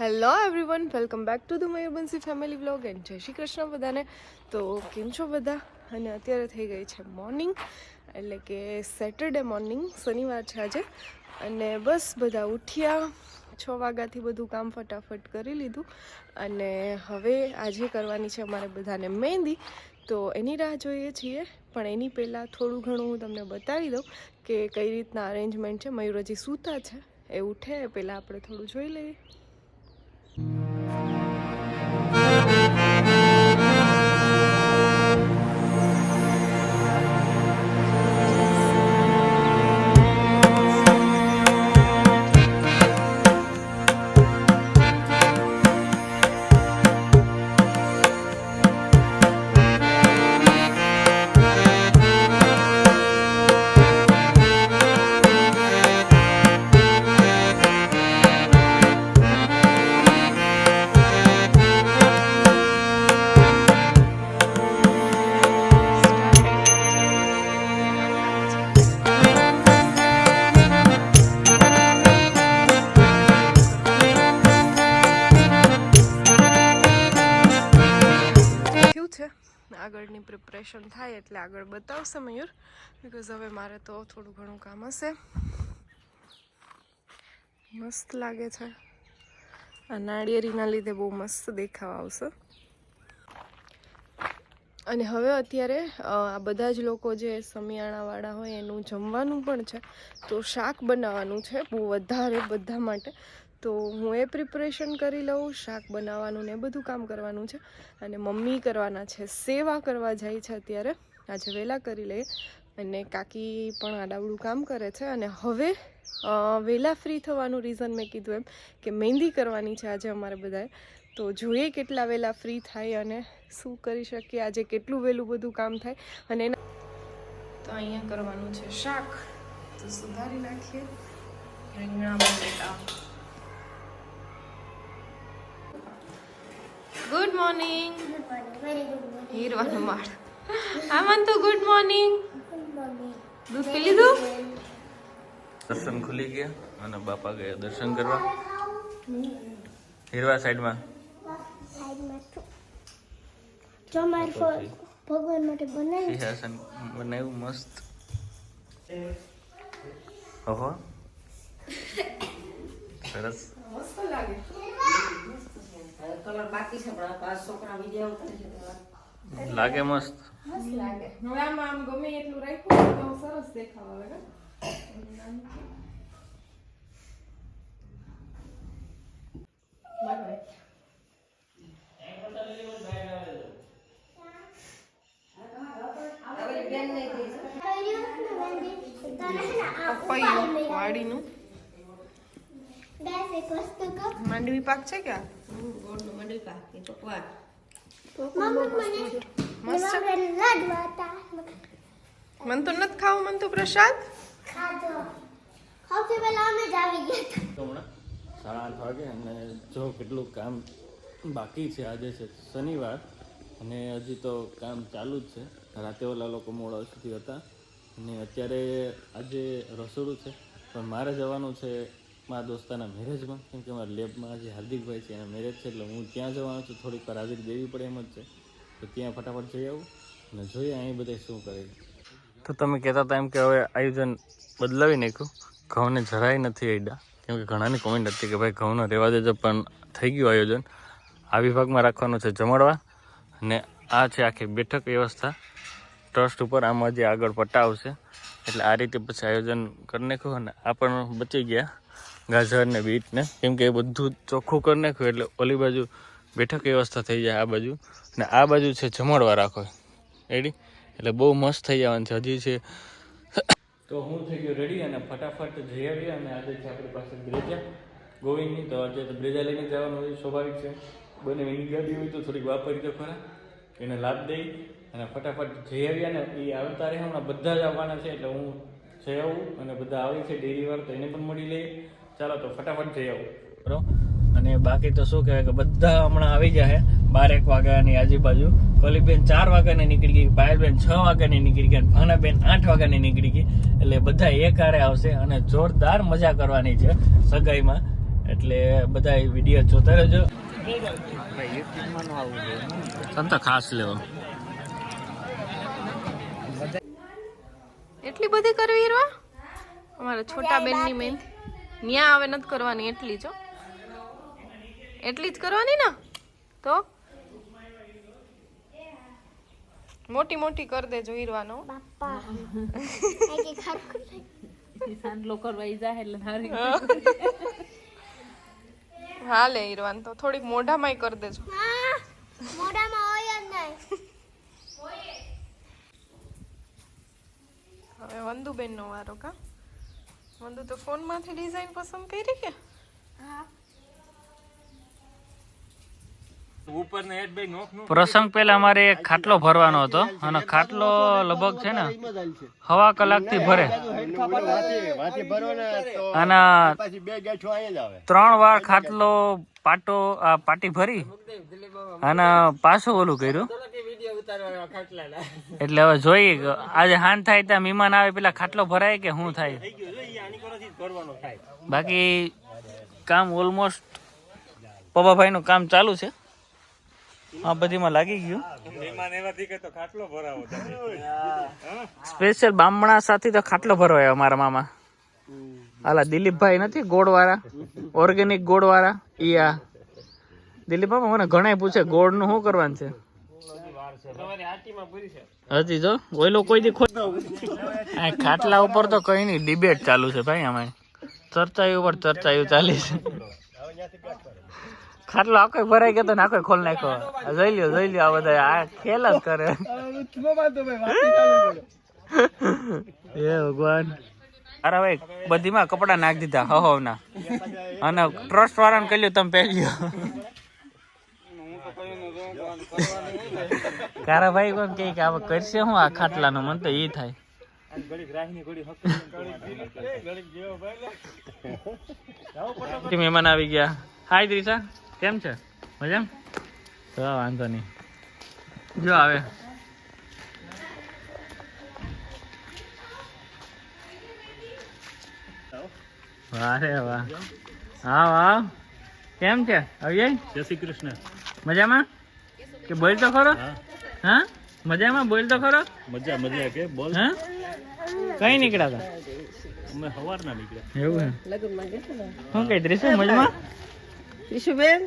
Hello everyone welcome back to the Mayurbansi family vlog and જય શ્રી કૃષ્ણ બધાને. તો કેમ છો બધા? અને અત્યારે થઈ ગઈ છે મોર્નિંગ એટલે કે સેટરડે મોર્નિંગ શનિવાર છે આજે. અને બસ બધા ઉઠ્યા, છ વાગ્યાથી બધું કામ ફટાફટ કરી લીધું. અને હવે આજે કરવાની છે અમારે બધાને મહેંદી. તો એની રાહ જોઈએ છીએ. પણ એની પહેલાં થોડું ઘણું હું તમને બતાવી દઉં કે કઈ રીતના અરેન્જમેન્ટ છે. મયુર હજી સૂતા છે. એ ઉઠે પહેલાં આપણે થોડું જોઈ લઈએ. એટલે આગળ બતાવશે મયુર બિકોઝ હવે મારે તો થોડું ઘણું કામ હશે. મસ્ત લાગે છે. આ નાળિયેરીના લીધે બહુ મસ્ત દેખાવ આવશે. અને હવે અત્યારે આ બધા જ લોકો જે સમિયાણાવાળા હોય એનું જમવાનું પણ છે, તો શાક બનાવવાનું છે, બહુ વધારે બધા માટે. તો હું એ પ્રિપરેશન કરી લઉં, શાક બનાવવાનું ને બધું કામ કરવાનું છે. અને મમ્મી કરવાના છે, સેવા કરવા જાય છે અત્યારે. આજે વહેલા કરી લઈએ. અને કાકી પણ આડાવડું કામ કરે છે અને હવે વહેલા ફ્રી થવાનું રીઝન મેં કીધું એમ કે મહેંદી કરવાની છે આજે અમારે બધાએ. તો જોઈએ કેટલા વહેલા ફ્રી થાય અને શું કરી શકીએ આજે કેટલું વહેલું બધું કામ થાય. અને એના તો અહીંયા કરવાનું છે શાક. તો સુધારી નાખીએ. રીંગણા બટેટા. ગુડ મોર્નિંગ હીરવાનું માળ. આમન તો ગુડ મોર્નિંગ દૂધ પી લીધું દર્શન ખુલી ગયા અને બાપા ગયા દર્શન કરવા હીરવા સાઈડમાં જો મારે ફ- ભગવાન માટે બનાવ્યું સિંહાસન બનાવ્યું મસ્ત ઓહો સરસ મસ્ત લાગે કલર બાકી છે પણ આ પાંચ છોકરા વીડિયો ઉતારે છે તો લાગે મસ્ત મસ્ત લાગે હવે આમાં આમ ગમે એટલું રાખ્યું તો સરસ દેખાવ આવે માંડવી થઈ છે ક્યાં? માંડવી પાક છે કે આ? ગોળનું મંડળ પાકી ચોકવા મમ્મી મને મસ્ત. મને તો નથી ખાવું મન તો પ્રસાદ ખાધો. સૌથી પહેલા અમે જ આવી ગયા હતા. હમણાં સાડા આઠ વાગે અને જો કેટલું કામ બાકી છે આજે છે શનિવાર અને હજી તો કામ ચાલુ જ છે રાતે ઓલા લોકો મોડા સુધી હતા અને અત્યારે આજે રસોડું છે પણ મારે જવાનું છે મારા દોસ્તાના મેરેજમાં કેમ કે મારા લેબમાં આજે હાર્દિકભાઈ છે એના મેરેજ છે એટલે હું ત્યાં જવાનું છું થોડીક વાર હાજરી દેવી પડે એમ જ છે તો ત્યાં ફટાફટ જઈ આવું અને જોઈએ અહીં બધા શું કરે. તો તમે કહેતા હતા એમ કે હવે આયોજન બદલાવી નાખ્યું. ઘઉંને જરાય નથી અડ્યા કેમ કે ઘણાની કોમેન્ટ હતી કે ભાઈ ઘઉંનો રહેવા દેજો પણ થઈ ગયું આયોજન. આ વિભાગમાં રાખવાનું છે જમણવા અને આ છે આખી બેઠક વ્યવસ્થા. ટ્રસ્ટ ઉપર આમાં જે આગળ પટ્ટા એટલે આ રીતે પછી આયોજન કરી નાખ્યું અને આ પણ બચી ગયા. ગાજર ને બીટ ને. એ બધું ચોખ્ખું કરી નાખ્યું એટલે ઓલી બાજુ બેઠક વ્યવસ્થા થઈ જાય આ બાજુ. અને આ બાજુ છે જમણવા રાખો. રેડી એટલે બહુ મસ્ત થઈ જવાનું છે. હજી છે. તો હું થઈ ગયો રેડી અને ફટાફટ જઈ આવીએ અને આજે છે આપણી પાસે બ્રેજા. ગોવિંદની તો આજે તો બ્રેજા લઈને જવાનું હોય, સ્વાભાવિક છે. બંને એની ગાડી હોય તો થોડીક વાપરી તો ખરા. એને લાભ દઈ અને ફટાફટ જઈ આવ્યા ને એ આવતા રહે. હમણાં બધા જ આવવાના છે એટલે હું જઈ આવું. અને બધા આવી છે ડેરી વાર તો એને પણ મળી લઈએ. ચાલો તો ફટાફટ જઈ આવું. બરાબર? અને બાકી તો શું કહેવાય કે બધા હમણાં આવી જાય બાર એક વાગ્યાની આજુબાજુ. કોલીબેન ચાર વાગ્યાની નીકળી ગઈ, પાયલબેન છ વાગ્યાની નીકળી ગઈ ભાનાબેન આઠ વાગ્યાની નીકળી ગઈ. એટલે બધા એક હારે આવશે અને જોરદાર મજા કરવાની છે સગાઈમાં. એટલે બધા વીડિયો જોતા રહેજો. તને તો ખાસ લેવો એટલી બધી કરવી અમારા છોટા બેનની મહેંદી ન્યા આવે, નથી કરવાની, એટલી જો એટલી જ કરવાની ને? તો? મોટી મોટી કરી દેજો હીરવાનો. કરવા ઈજા એટલે ખરખું હા. લે હીરવાન તો થોડીક મોઢામાંય કરી દેજો. હા મોઢામાં હોય જ નહીં. હવે વારો કા? વંદુ તો ફોનમાંથી ડિઝાઇન પસંદ કરી કે? પ્રસંગ પહેલા અમારે એક ખાટલો ભરવાનો હતો અને ખાટલો લગભગ છે ને હવા કલાકથી ભરે. અને ત્રણ વાર ખાટલો પાટો પાટી ભરી અને પાછું ઓલું કર્યું. એટલે હવે જોઈએ આજે હાન થાય ત્યાં મહેમાન આવે પેલા ખાટલો ભરાય કે શું થાય? બાકી કામ ઓલમોસ્ટ પપ્પાભાઈ નું કામ ચાલુ છે. આ બધીમાં લાગી ગયું. સ્પેશિયલ બામણા સાથે તો ખાટલો ભરવાય અમારા મામા. હાલા દિલીપભાઈ નથી ગોળ વાળા ઓર્ગેનિક ગોળ વાળા ઈ આ. દિલીપ બાપા મને ઘણા પૂછે ગોળનું શું કરવાનું છે? હજી જો ઓઈલો કોઈ દી ખોટ ખાટલા ઉપર તો કઈ નહીં ડિબેટ ચાલુ છે ભાઈ અમે ચર્ચાયું ઉપર ચર્ચાયું ચાલી છે. ખાટલો આખો ભરાઈ ગયો તો ને આખો ખોલ નાખ્યો. જોઈ લ્યો જોઈ લ્યો આ બધા. આ ખેલ જ કરે. એ ભગવાન. અરે ભાઈ બધીમાં કપડા નાખી દીધા હો ના. અને ટ્રસ્ટ વાળાને કહ્યું તમે પહેર્યો. કારા ભાઈ કોણ કે કે આ કરશે હું આ ખાટલાનું? મને તો ઈ થાય. મહેમાન આવી ગયા? હાય દ્રિશા કેમ છે? મજામાં? તો વાંધો નહીં. જો આવે. વાહ રે વાહ. હા વાહ. કેમ છે? અવ્યય જય શ્રી કૃષ્ણ. મજામાં? કે બોલ તો ખરો? હા. મજામાં? બોલ તો ખરો? મજા મજા કે? બોલ. હા? કઈ નીકળ્યા હતા અમે સવારના નીકળ્યા. એવું હે. શું કઈ દ્રિશુ મજામાં? ઈશુબેન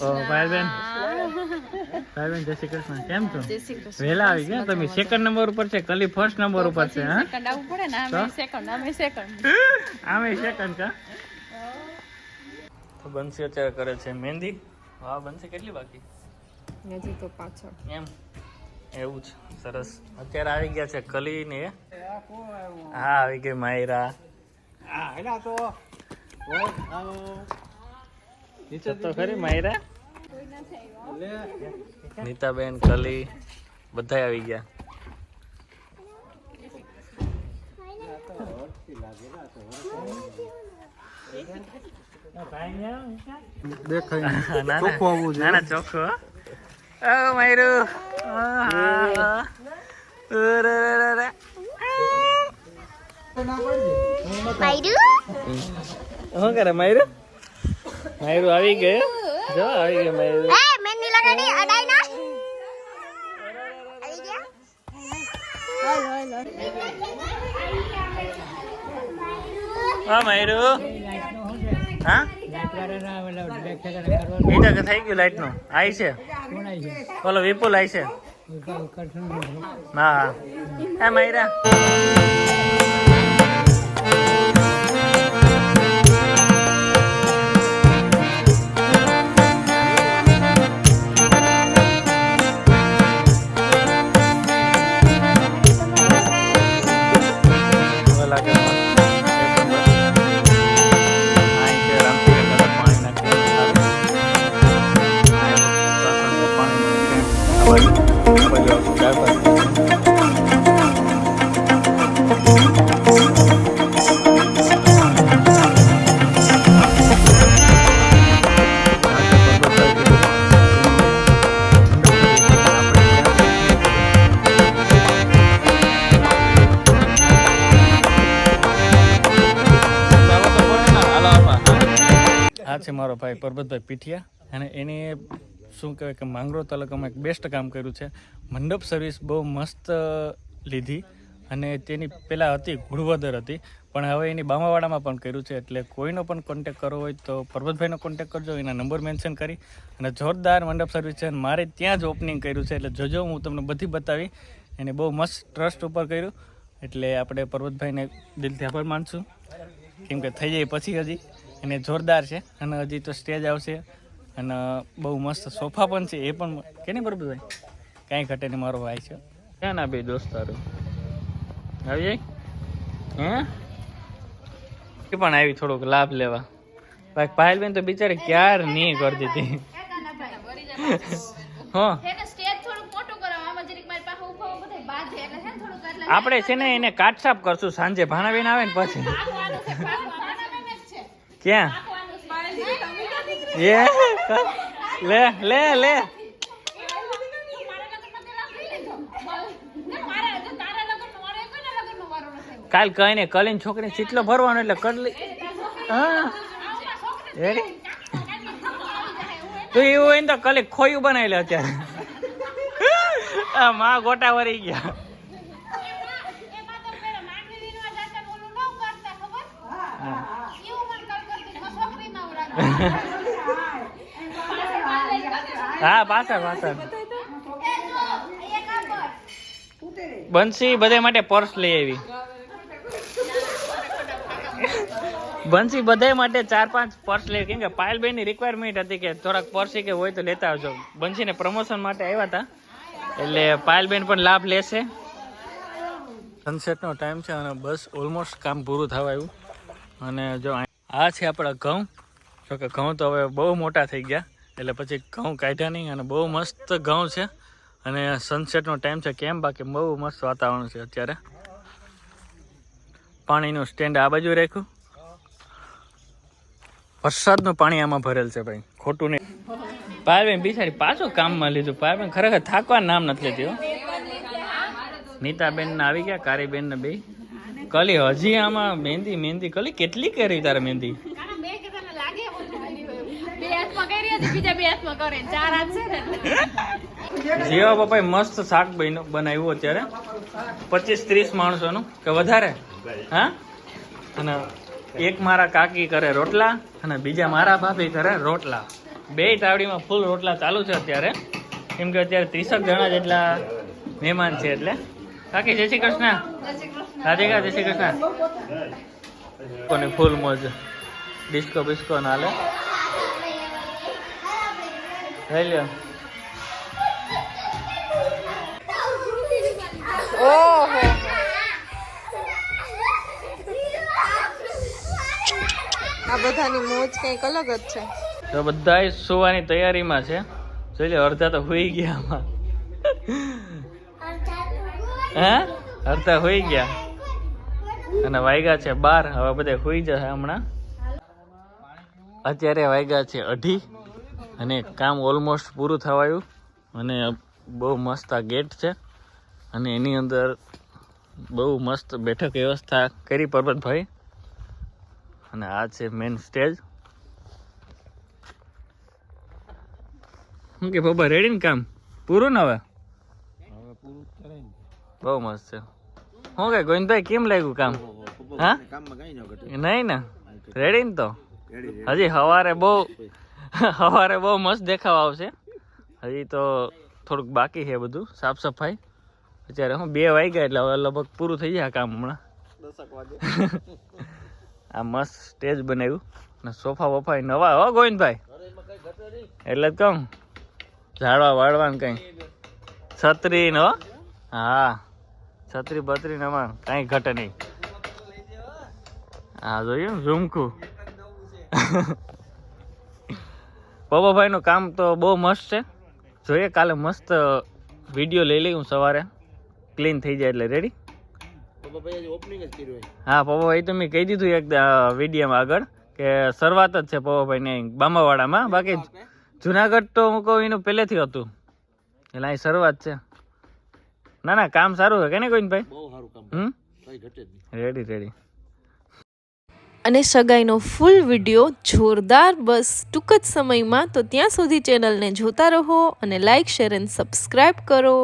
ઓ ભાઈબેન. ભાઈબેન જય શ્રી કૃષ્ણ. કેમ છો? વહેલા આવી ગયા? તમે સેકન્ડ નંબર ઉપર છે. કલી ફર્સ્ટ નંબર ઉપર છે હા? આમે સેકન્ડ કા તો? બંસી અત્યારે કરે છે મહેંદી. વાહ બંસી કેટલી બાકી? હજી તો પાછળ. એમ? એવું છે સરસ. અત્યારે આવી ગયા છે કલી ને હા આવી ગઈ માયરા. તો. ખરી માયરા? નીતાબેન કલી બધા આવી ગયા. ના, ના. ના ના ચોખ્ખો હો. ઓ માયરું. માયરું શું કરે માયરું? માયરું આવી ગયો. જો આવી ગયો માયરું. એ મહેંદી લગાડી અડાઈ ના આવી ગયા? હા માયરું. હા? તો થઈ ગયું લાઈટનું છે. બોલો વિપુલ આવી છે. હા. હે માયરા. આ છે મારો ભાઈ પરબતભાઈ પીઠિયા. અને એને શું કહેવાય કે માંગરો તાલુકામાં એક બેસ્ટ કામ કર્યું છે. મંડપ સર્વિસ બહુ મસ્ત લીધી. અને તેની પહેલાં હતી ગુણવદર હતી. પણ હવે એની બામાવાડામાં પણ કર્યું છે. એટલે કોઈનો પણ કોન્ટેક કરવો હોય તો પરબતભાઈનો કોન્ટેક કરજો. એના નંબર મેન્શન કરી. અને જોરદાર મંડપ સર્વિસ છે. અને મારે ત્યાં જ ઓપનિંગ કર્યું છે. એટલે જોજો હું તમને બધી બતાવી. એને બહુ મસ્ત ટ્રસ્ટ ઉપર કર્યું. એટલે આપણે પર્વતભાઈને દિલથી આભાર માનશું. કેમ કે થઈ જાય પછી હજી. એને જોરદાર છે. અને હજી તો સ્ટેજ આવશે. અને બહુ મસ્ત સોફા પણ છે. એ પણ કે નહીં પર્વતભાઈ કાંઈ ઘટે નહીં મારો ભાઈ છે. ક્યાં ના બે દોસ્તારો આવી જાય? હે? એ પણ આવી થોડોક લાભ લેવા. બાકી પાયલબેન તો બિચારી ક્યાર નહીં કરી દીધી હા. આપણે છે ને એને કાટ સાફ કરશું. સાંજે ભાણાબેન આવે ને પછી પાકવાનું છે પાકવાનું જ છે ક્યાં? એ લે લે લે. તે. કાલ કઈ ને કલીન છોકરી ચીટલો ભરવાનો એટલે કડલી હા. જાય એવું તો હોય ને તો કલી ખોયું બનાવી લે અત્યારે. આ માં ગોટા વરી ગયા. હા, પાછળ પાછળ. બંસી બધે માટે પર્સ લઈ આવી. બંસી બધા માટે ચાર પાંચ પર્સ લઈ કેમ કે પાયલબેનની રિક્વાયરમેન્ટ હતી કે થોડાક પર્સી કે હોય તો લેતા આવજો. બંસીને પ્રમોશન માટે આવ્યા હતા. એટલે પાયલબેન પણ લાભ લેશે. સનસેટનો ટાઈમ છે અને બસ ઓલમોસ્ટ કામ પૂરું થવા આવ્યું. અને જો આ છે આપણા ઘઉં. જો કે ઘઉં તો હવે બહુ મોટા થઈ ગયા, એટલે પછી ઘઉં કાઢ્યા નહીં અને બહુ મસ્ત ઘઉં છે. અને સનસેટનો ટાઈમ છે કેમ? બાકી બહુ મસ્ત વાતાવરણ છે અત્યારે. પાણીનું સ્ટેન્ડ આ બાજુ રાખ્યું. વરસાદનું પાણી આમાં ભરેલ છે ભાઈ, ખોટું નહીં. પાયલબેન બિચારી પાછું કામમાં લીધું. પાયલબેન ખરેખર થાકવાનું નામ નથી લેતી નીતાબેન આવી ગયા કારીબેન ને બે. કલી હજી આમાં મહેંદી મહેંદી કલી? કેટલી કરી તારે મહેંદી કાના બે કે તને લાગે એવું કરી હોય. બે હાથમાં કરી હતી બે. જીવા પપ્પાએ મસ્ત શાક બનાવ્યું અત્યારે. પચીસ ત્રીસ માણસોનું, કે વધારે? હા? અને એક મારા કાકી કરે રોટલા, અને બીજા મારા ભાભી કરે રોટલા. બે તાવડીમાં ફૂલ રોટલા ચાલુ છે અત્યારે. કેમ કે અત્યારે ત્રીસક જણા જેટલા મહેમાન છે એટલે. કાકી, જય શ્રી કૃષ્ણ. રાધિકા, જય શ્રી કૃષ્ણ. કોની ફૂલ મોજ. ડિસ્કો બિસ્કો ના લે લઈ લ્યો ઓહો આ બધાની મોજ કંઈક અલગ જ છે. તો બધા સુવાની તૈયારીમાં છે. જોઈ લે અડધા તો હોઈ ગયા આમાં. હે? અડધા હોઈ ગયા. અને વાયગા છે બાર હવે બધા હોઈ જશે હમણાં. અત્યારે વાયગા છે અઢી. અને કામ ઓલમોસ્ટ પૂરું થવાયું. અને બહુ મસ્ત આ ગેટ છે. અને એની અંદર બહુ મસ્ત બેઠક વ્યવસ્થા કરી પરબતભાઈ. અને આ છે મેઇન સ્ટેજ શું કે બાબા રેડી ને કામ? પૂરું ને હવે? બહુ મસ્ત છે. શું કે ગોવિંદભાઈ કેમ લાગ્યું કામ? હા? નહીં ને? રેડી ને તો? હજી સવારે બહુ સવારે બહુ મસ્ત દેખાવ આવશે. હજી તો થોડુંક બાકી છે બધું સાફ સફાઈ. અત્યારે હું બે વાગ્યા એટલે હવે લગભગ પૂરું થઈ જાય કામ હમણાં. આ મસ્ત સ્ટેજ બનાવ્યું. ને સોફા વફા નવા હો ગોવિંદભાઈ? એટલે જ કહું. ઝાડવા વાળવાનું કઈ. છત્રી ને હો? હા. છત્રી બત્રી નવા કાંઈ ઘટે નહીં. હા જોયું? ને ઝુમખું કામ તો બહુ મસ્ત છે. જોઈએ કાલે મસ્ત વીડિયો લઈ લઈ હું સવારે. ક્લીન થઈ જાય એટલે રેડી હા પપ્પાભાઈ તો મેં કહી દીધું એક વિડીયોમાં આગળ કે શરૂઆત જ છે પપ્પાભાઈ બામાવાડામાં. બાકી જુનાગઢ તો હું કહું એનું પહેલેથી હતું. એટલે અહીં શરૂઆત છે. ના ના કામ સારું છે કે નહીં કોઈ ભાઈ હમ રેડી રેડી અને સગાઈનો ફૂલ વીડિયો જોરદાર, બસ ટૂંક જ સમયમાં તો ત્યાં સુધી ચેનલને જોતા રહો અને લાઇક શેર એન્ડ સબસ્ક્રાઈબ કરો.